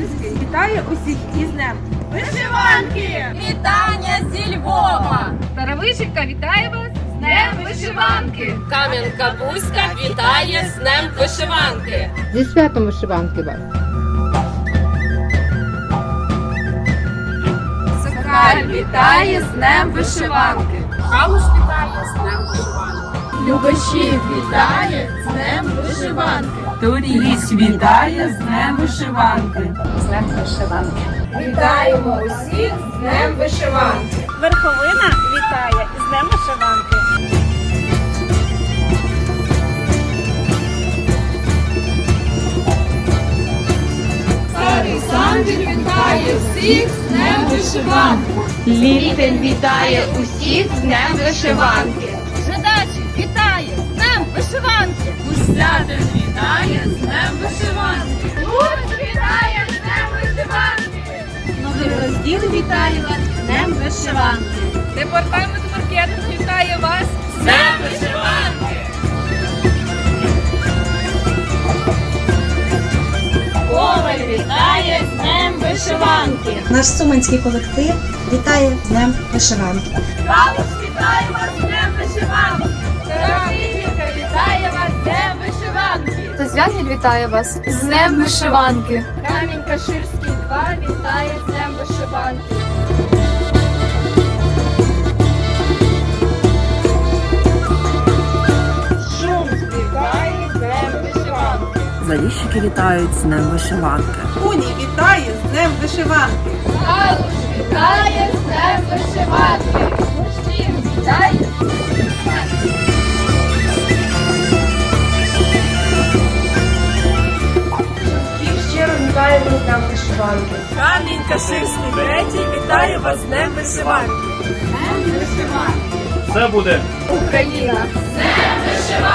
вітає усіх із днем Вишиванки! Вітання зі Львова! Старовишівка вітає вас з Днем Вишиванки! Кам'янка Бузька вітає з Днем Вишиванки! Зі святом вишиванки вас! Сокаль вітає з Днем Вишиванки! Калуш вітає з Днем Вишиванки! Любашів вітає з Днем Вишиванки! Туріс вітає з днем вишиванки. Вітаємо усіх з Днем Вишиванки! Верховина вітає із Днем Вишиванки. Старий Сандір вітає всіх з Днем Вишиванки! Літин вітає усіх з Днем Вишиванки! Жидачі вітає з Днем Вишиванки! Гуслятин вітає з Днем Вишиванки! Луч вітає з Днем Вишиванки! Новий розділ вітає вас з Днем Вишиванки. Департамент маркетингу вітає вас З Днем Вишиванки! Коваль вітає з Днем Вишиванки. Наш суманський колектив вітає з Днем Вишиванки. Калуш вітає вас з Днем Вишиванки! Старовічка вітає вас з Днем Вишиванки! Созвязіль вітає вас з Днем Вишиванки! Камінь Каширський 2 вітає з Днем Вишиванки! Шум вітає з Днем Вишиванки! Заліщики вітають з Днем Вишиванки. Уні вітає з днем вишиванки. Каширський третій вітає вас з Днем Вишиванки. Буде Україна! Днем Вишиванки! З Днем Вишиванки!